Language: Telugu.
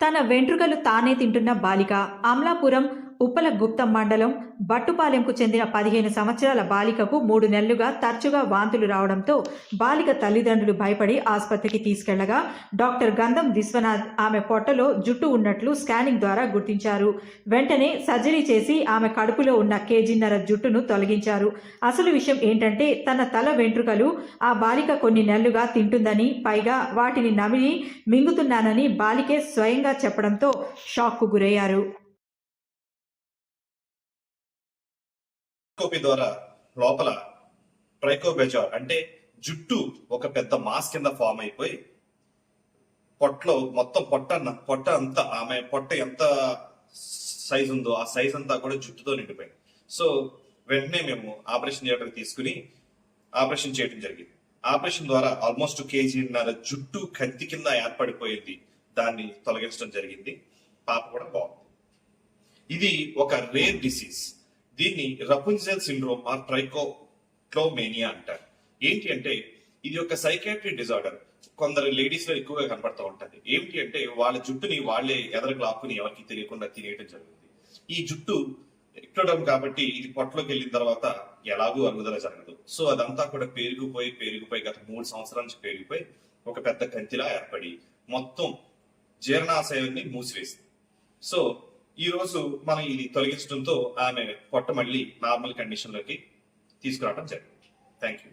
తన వెంట్రుకలు తానే తింటున్న బాలిక అమలాపురం ఉప్పల గుప్తం మండలం బట్టుపాలెంకు చెందిన పదిహేను సంవత్సరాల బాలికకు మూడు నెలలుగా తరచుగా వాంతులు రావడంతో బాలిక తల్లిదండ్రులు భయపడి ఆసుపత్రికి తీసుకెళ్ళగా డాక్టర్ గంధం విశ్వనాథ్ ఆమె పొట్టలో జుట్టు ఉన్నట్లు స్కానింగ్ ద్వారా గుర్తించారు. వెంటనే సర్జరీ చేసి ఆమె కడుపులో ఉన్న కేజీన్నర జుట్టును తొలగించారు. అసలు విషయం ఏంటంటే తన తల వెంట్రుకలు ఆ బాలిక కొన్ని నెలలుగా తింటుందని పైగా వాటిని నమిలి మింగుతున్నానని బాలికే స్వయంగా చెప్పడంతో షాక్కు గురయ్యారు. కోపి ద్వారా లోపల ట్రైకోబెజార్ అంటే జుట్టు ఒక పెద్ద మాస్ కింద ఫామ్ అయిపోయి పొట్టలో మొత్తం పొట్ట పొట్ట అంతా ఆమె పొట్ట ఎంత సైజ్ ఉందో ఆ సైజ్ అంతా కూడా జుట్టుతో నిండిపోయింది. సో వెంటనే మేము ఆపరేషన్ థియేటర్కి తీసుకుని ఆపరేషన్ చేయడం జరిగింది. ఆపరేషన్ ద్వారా ఆల్మోస్ట్ కేజీన్నర జుట్టు కంతి కింద ఏర్పడిపోయింది. దాన్ని తొలగించడం జరిగింది. పాప కూడా బాగుంది. ఇది ఒక రేర్ డిసీజ్. దీన్ని రపున్జెల్ సిండ్రోమ్ ఆర్ ట్రైకోక్లోమేనియా అంటారు. ఏంటి అంటే ఇది ఒక సైకాట్రిక్ డిజార్డర్. కొందరు లేడీస్లో ఎక్కువగా కనపడతా ఉంటది. ఏంటి అంటే వాళ్ళ జుట్టుని వాళ్ళే ఎదరకు లాక్కుని ఎవరికి తెలియకుండా తినేయడం జరుగుతుంది. ఈ జుట్టు ఎక్కడం కాబట్టి ఇది పొట్టలోకి వెళ్ళిన తర్వాత ఎలాగూ అరుగుదల జరగదు. సో అదంతా కూడా పెరిగిపోయి పెరిగిపోయి గత మూడు సంవత్సరాల నుంచి పెరిగిపోయి ఒక పెద్ద కంతిలా ఏర్పడి మొత్తం జీర్ణాశయాన్ని మూసివేసింది. సో ఈ రోజు మనం ఇది తొలగించడంతో ఆమె పొట్ట మళ్ళీ నార్మల్ కండిషన్లోకి తీసుకురావడం జరిగింది. Thank you